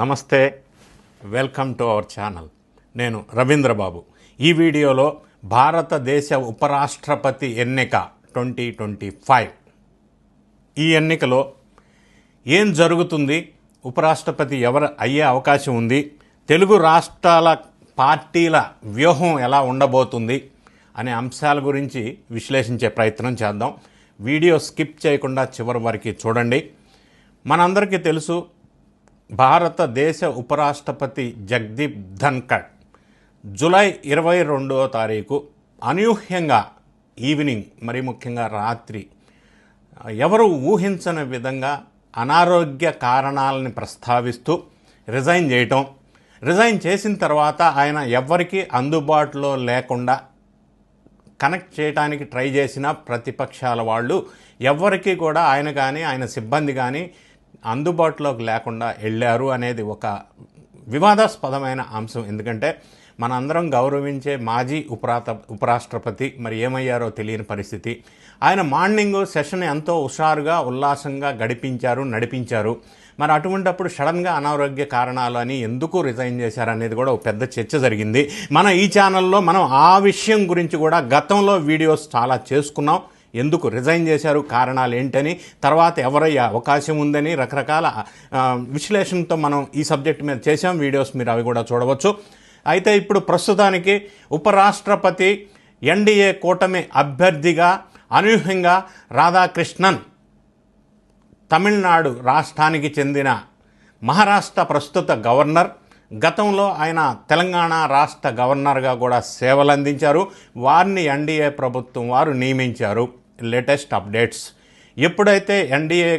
నమస్తే welcome to our channel. నేను రవీంద్రబాబు. ఈ వీడియోలో భారతదేశ ఉపరాష్ట్రపతి ఎన్నిక ట్వంటీ ట్వంటీ ఫైవ్. ఈ ఎన్నికలో ఏం జరుగుతుంది? ఉపరాష్ట్రపతి ఎవరు అయ్యే అవకాశం ఉంది? తెలుగు రాష్ట్రాల పార్టీల వ్యూహం ఎలా ఉండబోతుంది? అనే అంశాల గురించి విశ్లేషించే ప్రయత్నం చేద్దాం. వీడియో స్కిప్ చేయకుండా చివరి వరకు చూడండి. మనందరికీ తెలుసు భారతదేశ ఉపరాష్ట్రపతి జగదీప్ ధన్కడ్ జూలై ఇరవై రెండవ తారీఖు అనూహ్యంగా ఈవినింగ్ మరి ముఖ్యంగా రాత్రి ఎవరు ఊహించని విధంగా అనారోగ్య కారణాలని ప్రస్తావిస్తూ రిజైన్ చేయటం. రిజైన్ చేసిన తర్వాత ఆయన ఎవ్వరికీ అందుబాటులో లేకుండా కనెక్ట్ చేయడానికి ట్రై చేసిన ప్రతిపక్షాల వాళ్ళు ఎవ్వరికీ కూడా ఆయన కానీ ఆయన సిబ్బంది కానీ అందుబాటులోకి లేకుండా వెళ్ళారు అనేది ఒక వివాదాస్పదమైన అంశం. ఎందుకంటే మనందరం గౌరవించే మాజీ ఉపరాత ఉపరాష్ట్రపతి మరి ఏమయ్యారో తెలియని పరిస్థితి. ఆయన మార్నింగ్ సెషన్ ఎంతో హుషారుగా ఉల్లాసంగా గడిపించారు నడిపించారు. మరి అటువంటప్పుడు సడన్గా అనారోగ్య కారణాలు అని ఎందుకు రిజైన్ చేశారనేది కూడా ఒక పెద్ద చర్చ జరిగింది. మన ఈ ఛానల్లో మనం ఆ విషయం గురించి కూడా గతంలో వీడియోస్ చాలా చేసుకున్నాం. ఎందుకు రిజైన్ చేశారు? కారణాలు ఏంటని? తర్వాత ఎవరయ్యే అవకాశం ఉందని రకరకాల విశ్లేషణతో మనం ఈ సబ్జెక్ట్ మీద చేసాం వీడియోస్ మీరు అవి కూడా చూడవచ్చు. అయితే ఇప్పుడు ప్రస్తుతానికి ఉపరాష్ట్రపతి ఎన్డీఏ కూటమి అభ్యర్థిగా అనూహ్యంగా రాధాకృష్ణన్ తమిళనాడు రాష్ట్రానికి చెందిన మహారాష్ట్ర ప్రస్తుత గవర్నర్ గతంలో ఆయన తెలంగాణ రాష్ట్ర గవర్నర్గా కూడా సేవలు అందించారు వారిని ఎన్డీఏ ప్రభుత్వం వారు నియమించారు. లేటెస్ట్ అప్డేట్స్ ఎప్పుడైతే ఎన్డీఏ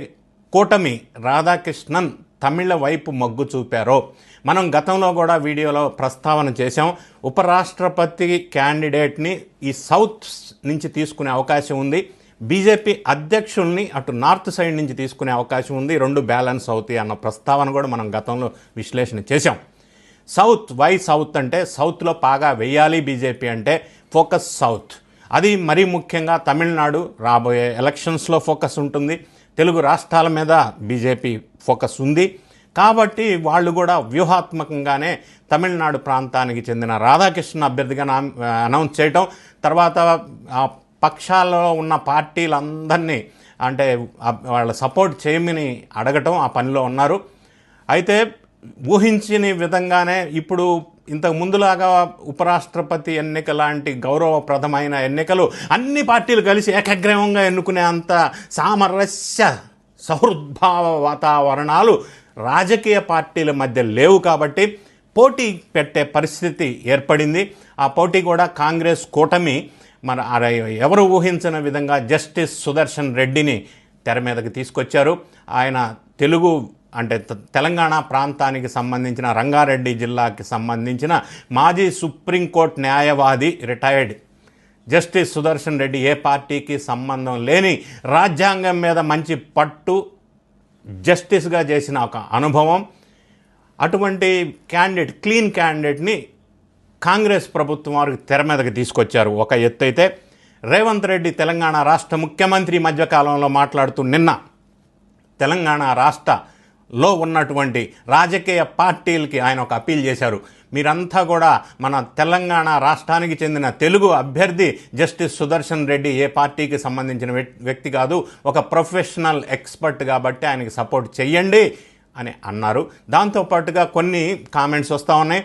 కూటమి రాధాకృష్ణన్ తమిళ వైపు మొగ్గు చూపారో మనం గతంలో కూడా వీడియోలో ప్రస్తావన చేశాం ఉపరాష్ట్రపతి క్యాండిడేట్ని ఈ సౌత్ నుంచి తీసుకునే అవకాశం ఉంది బీజేపీ అధ్యక్షుల్ని అటు నార్త్ సైడ్ నుంచి తీసుకునే అవకాశం ఉంది రెండు బ్యాలెన్స్ అవుతాయి అన్న ప్రస్తావన కూడా మనం గతంలో విశ్లేషణ చేశాం. సౌత్ వై సౌత్ అంటే సౌత్లో బాగా వెయ్యాలి బీజేపీ అంటే ఫోకస్ సౌత్. అది మరీ ముఖ్యంగా తమిళనాడు రాబోయే ఎలక్షన్స్లో ఫోకస్ ఉంటుంది. తెలుగు రాష్ట్రాల మీద బీజేపీ ఫోకస్ ఉంది. కాబట్టి వాళ్ళు కూడా వ్యూహాత్మకంగానే తమిళనాడు ప్రాంతానికి చెందిన రాధాకృష్ణ అభ్యర్థిగా అనౌన్స్ చేయటం. తర్వాత ఆ పక్షాల్లో ఉన్న పార్టీలందరినీ అంటే వాళ్ళ సపోర్ట్ చేయమని అడగటం ఆ పనిలో ఉన్నారు. అయితే ఊహించని విధంగానే ఇప్పుడు ఇంతకు ముందులాగా ఉపరాష్ట్రపతి ఎన్నిక లాంటి గౌరవప్రదమైన ఎన్నికలు అన్ని పార్టీలు కలిసి ఏకగ్రీవంగా ఎన్నుకునే అంత సామరస్య సహృద్భావ వాతావరణాలు రాజకీయ పార్టీల మధ్య లేవు కాబట్టి పోటీ పెట్టే పరిస్థితి ఏర్పడింది. ఆ పోటీ కూడా కాంగ్రెస్ కూటమి మన అర- ఎవరు ఊహించిన విధంగా జస్టిస్ సుదర్శన్ రెడ్డిని తెర మీదకి తీసుకొచ్చారు. ఆయన తెలుగు అంటే తెలంగాణ ప్రాంతానికి సంబంధించిన రంగారెడ్డి జిల్లాకి సంబంధించిన మాజీ సుప్రీంకోర్టు న్యాయవాది రిటైర్డ్ జస్టిస్ సుదర్శన్ రెడ్డి ఏ పార్టీకి సంబంధం లేని రాజ్యాంగం మీద మంచి పట్టు జస్టిస్గా చేసిన ఒక అనుభవం. అటువంటి క్యాండిడేట్ క్లీన్ క్యాండిడేట్ని కాంగ్రెస్ ప్రభుత్వం వారికి తెర మీదకి తీసుకొచ్చారు. ఒక ఎత్తు అయితే రేవంత్ రెడ్డి తెలంగాణ రాష్ట్ర ముఖ్యమంత్రి ఈ మధ్యకాలంలో మాట్లాడుతూ నిన్న తెలంగాణ రాష్ట్ర లో ఉన్నటువంటి రాజకీయ పార్టీలకి ఆయన ఒక అప్పీల్ చేశారు. మీరంతా కూడా మన తెలంగాణ రాష్ట్రానికి చెందిన తెలుగు అభ్యర్థి జస్టిస్ సుదర్శన్ రెడ్డి ఏ పార్టీకి సంబంధించిన వ్యక్- వ్యక్తి కాదు ఒక ప్రొఫెషనల్ ఎక్స్పర్ట్ కాబట్టి ఆయనకి సపోర్ట్ చెయ్యండి అని అన్నారు. దాంతోపాటుగా కొన్ని కామెంట్స్ వస్తూ ఉన్నాయి.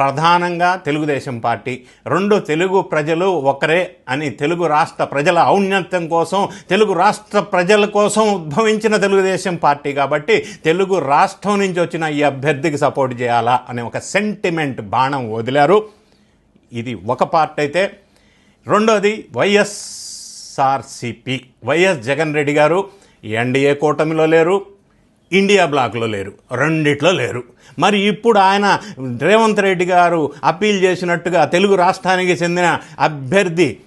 ప్రధానంగా తెలుగుదేశం పార్టీ. రెండు తెలుగు ప్రజలు ఒకరే అని తెలుగు రాష్ట్ర ప్రజల ఔన్నత్యం కోసం తెలుగు రాష్ట్ర ప్రజల కోసం ఉద్భవించిన తెలుగుదేశం పార్టీ కాబట్టి తెలుగు రాష్ట్రం నుంచి వచ్చిన ఈ అభ్యర్థికి సపోర్ట్ చేయాలా అనే ఒక సెంటిమెంట్ బాణం వదిలారు. ఇది ఒక పార్ట్ అయితే. రెండోది వైఎస్ఆర్సిపి. వైఎస్ జగన్ రెడ్డి గారు ఎన్డీఏ కూటమిలో లేరు. ఇండియా బ్లాక్లో లేరు రెండిట్లో లేరు. మరి ఇప్పుడు ఆయన రేవంత్ రెడ్డి గారు అప్పీల్ చేసినట్టుగా తెలుగు రాష్ట్రానికి చెందిన అభ్యర్థి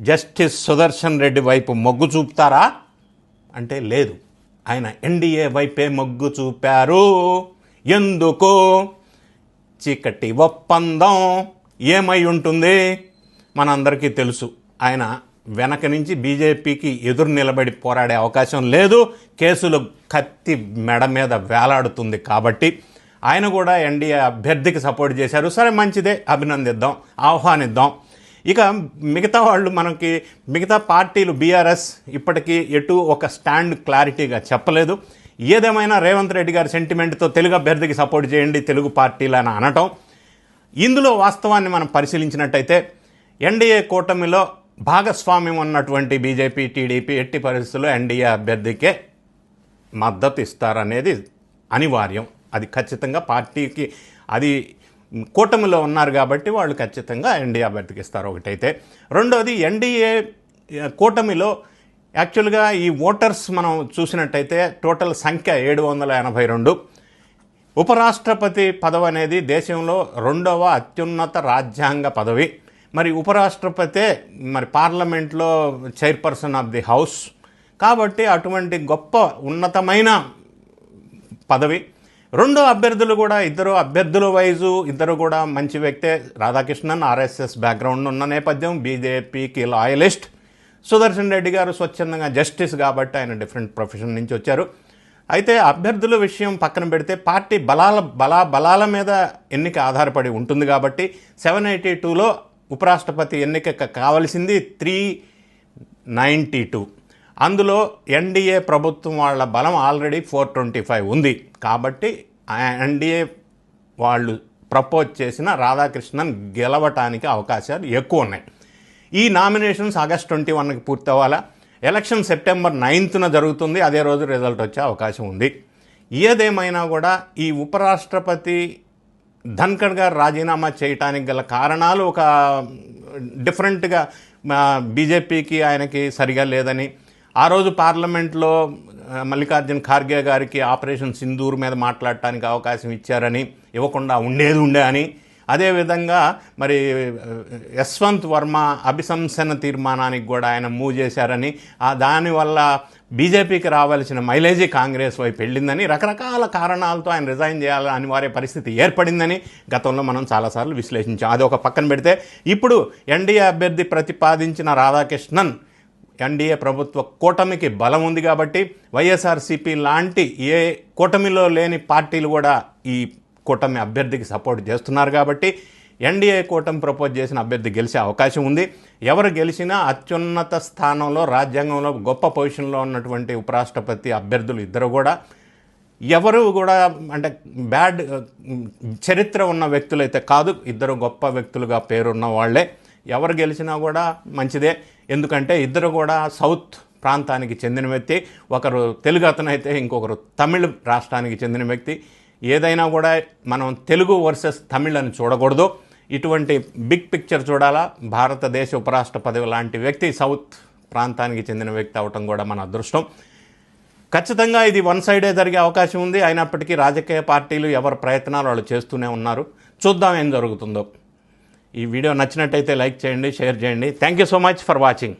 జస్టిస్ సుదర్శన్ రెడ్డి వైపు మొగ్గు చూపుతారా? అంటే లేదు. ఆయన ఎన్డీఏ వైపే మొగ్గు చూపారు. ఎందుకు? చీకటి ఒప్పందం ఏమై ఉంటుంది? మనందరికీ తెలుసు. ఆయన వెనక నుంచి బీజేపీకి ఎదురు నిలబడి పోరాడే అవకాశం లేదు. కేసులు కత్తి మెడ మీద వేలాడుతుంది కాబట్టి ఆయన కూడా ఎన్డీఏ అభ్యర్థికి సపోర్ట్ చేశారు. సరే మంచిదే. అభినందిద్దాం. ఆహ్వానిద్దాం. ఇక మిగతా వాళ్ళు మనకి మిగతా పార్టీలు బీఆర్ఎస్ ఇప్పటికీ ఎటు ఒక స్టాండ్ క్లారిటీగా చెప్పలేదు. ఏదేమైనా రేవంత్ రెడ్డి గారి సెంటిమెంట్తో తెలుగు అభ్యర్థికి సపోర్ట్ చేయండి తెలుగు పార్టీలు అని అనటం. ఇందులో వాస్తవాన్ని మనం పరిశీలించినట్టయితే ఎన్డీఏ కూటమిలో భాగస్వామ్యం ఉన్నటువంటి బీజేపీ టీడీపీ ఎట్టి పరిస్థితుల్లో ఎన్డీఏ అభ్యర్థికే మద్దతు ఇస్తారనేది అనివార్యం. అది ఖచ్చితంగా పార్టీకి అది కూటమిలో ఉన్నారు కాబట్టి వాళ్ళు ఖచ్చితంగా ఎన్డీఏ అభ్యర్థికి ఇస్తారు ఒకటైతే. రెండోది ఎన్డీఏ కూటమిలో యాక్చువల్గా ఈ ఓటర్స్ మనం చూసినట్టయితే టోటల్ సంఖ్య ఏడు వందల ఎనభై రెండు. ఉపరాష్ట్రపతి పదవి అనేది దేశంలో రెండవ అత్యున్నత రాజ్యాంగ పదవి. మరి ఉపరాష్ట్రపతే మరి పార్లమెంట్లో చైర్పర్సన్ ఆఫ్ ది హౌస్. కాబట్టి అటువంటి గొప్ప ఉన్నతమైన పదవి. రెండు అభ్యర్థులు కూడా ఇద్దరు అభ్యర్థుల వైజు ఇద్దరు కూడా మంచి వ్యక్తే రాధాకృష్ణన్ ఆర్ఎస్ఎస్ బ్యాక్గ్రౌండ్ ఉన్న నేపథ్యం బీజేపీకి లాయలిస్ట్. సుదర్శన్ రెడ్డి గారు స్వచ్ఛందంగా జస్టిస్ కాబట్టి ఆయన డిఫరెంట్ ప్రొఫెషన్ నుంచి వచ్చారు. అయితే అభ్యర్థుల విషయం పక్కన పెడితే పార్టీ బలాల బలా బలాల మీద ఎన్నిక ఆధారపడి ఉంటుంది కాబట్టి సెవెన్ ఎయిటీ టూలో ఉపరాష్ట్రపతి ఎన్నిక కావలసింది త్రీ నైంటీ టూ. అందులో ఎన్డీఏ ప్రభుత్వం వాళ్ళ బలం ఆల్రెడీ ఫోర్ ట్వంటీ ఫైవ్ ఉంది. కాబట్టి ఎన్డీఏ వాళ్ళు ప్రపోజ్ చేసిన రాధాకృష్ణన్ గెలవటానికి అవకాశాలు ఎక్కువ ఉన్నాయి. ఈ నామినేషన్స్ ఆగస్ట్ ట్వంటీ వన్కి పూర్తి అవ్వాలా ఎలక్షన్ సెప్టెంబర్ నైన్త్న జరుగుతుంది. అదే రోజు రిజల్ట్ వచ్చే అవకాశం ఉంది. ఏదేమైనా కూడా ఈ ఉపరాష్ట్రపతి ధన్కడ్ గారు రాజీనామా చేయటానికి గల కారణాలు ఒక డిఫరెంట్గా బీజేపీకి ఆయనకి సరిగా లేదని. ఆ రోజు పార్లమెంట్లో మల్లికార్జున్ ఖార్గే గారికి ఆపరేషన్ సింధూర్ మీద మాట్లాడటానికి అవకాశం ఇచ్చారని ఇవ్వకుండా ఉండేది ఉండే అని. అదేవిధంగా మరి యశ్వంత్ వర్మ అభిశంసన తీర్మానానికి కూడా ఆయన మూవ్ చేశారని దానివల్ల బీజేపీకి రావాల్సిన మైలేజీ కాంగ్రెస్ వైపు వెళ్ళిందని రకరకాల కారణాలతో ఆయన రిజైన్ చేయాలని అనివార్య పరిస్థితి ఏర్పడిందని గతంలో మనం చాలాసార్లు విశ్లేషించాం. అది ఒక పక్కన పెడితే ఇప్పుడు ఎన్డీఏ అభ్యర్థి ప్రతిపాదించిన రాధాకృష్ణన్ ఎన్డీఏ ప్రభుత్వ కూటమికి బలం ఉంది కాబట్టి వైఎస్ఆర్సీపీ లాంటి ఏ కూటమిలో లేని పార్టీలు కూడా ఈ కూటమి అభ్యర్థికి సపోర్ట్ చేస్తున్నారు కాబట్టి ఎన్డీఏ కూటమి ప్రపోజ్ చేసిన అభ్యర్థి గెలిచే అవకాశం ఉంది. ఎవరు గెలిచినా అత్యున్నత స్థానంలో రాజ్యాంగంలో గొప్ప పొజిషన్లో ఉన్నటువంటి ఉపరాష్ట్రపతి అభ్యర్థులు ఇద్దరు కూడా. ఎవరు కూడా అంటే బ్యాడ్ చరిత్ర ఉన్న వ్యక్తులైతే కాదు. ఇద్దరు గొప్ప వ్యక్తులుగా పేరున్న వాళ్ళే. ఎవరు గెలిచినా కూడా మంచిదే. ఎందుకంటే ఇద్దరు కూడా సౌత్ ప్రాంతానికి చెందిన వ్యక్తి. ఒకరు తెలుగు అతనైతే ఇంకొకరు తమిళ రాష్ట్రానికి చెందిన వ్యక్తి. ఏదైనా కూడా మనం తెలుగు వర్సెస్ తమిళ్ అని చూడకూడదు. ఇటువంటి బిగ్ పిక్చర్ చూడాలా. భారతదేశ ఉపరాష్ట్రపతి లాంటి వ్యక్తి సౌత్ ప్రాంతానికి చెందిన వ్యక్తి అవటం కూడా మన అదృష్టం. ఖచ్చితంగా ఇది వన్ సైడే జరిగే అవకాశం ఉంది. అయినప్పటికీ రాజకీయ పార్టీలు ఎవరి ప్రయత్నాలు వాళ్ళు చేస్తూనే ఉన్నారు. చూద్దాం ఏం జరుగుతుందో. ఈ వీడియో నచ్చినట్టయితే లైక్ చేయండి షేర్ చేయండి. Thank you so much for watching